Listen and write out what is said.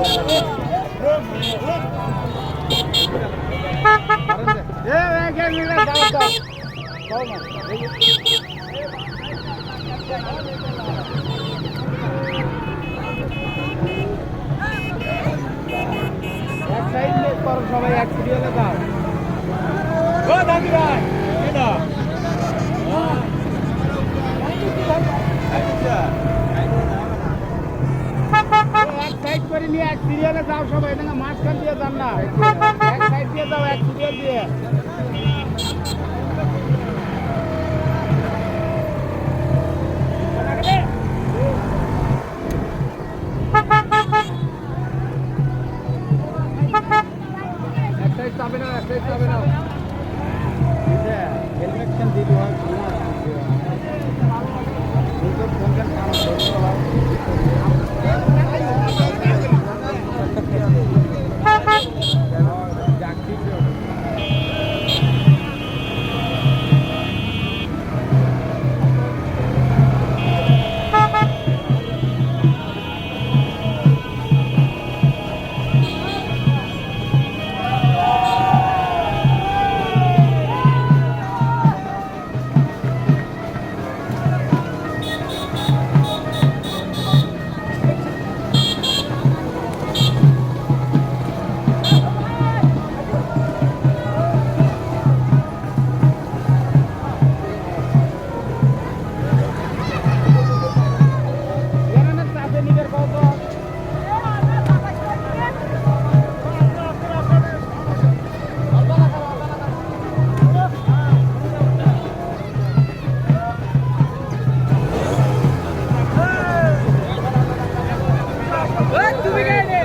Gel gel gel tamam tamam. Tamam. এক side নেট পারো সবাই এক সিরিয়ালে দাও গো দাদি ভাই নিয়ে এক সিরিয়ালে যাও সবাই মাঝখান দিয়ে যান না এক সাইড দিয়ে যাও এক সিরিয়াল দিয়ে Bak, Dubi geldi.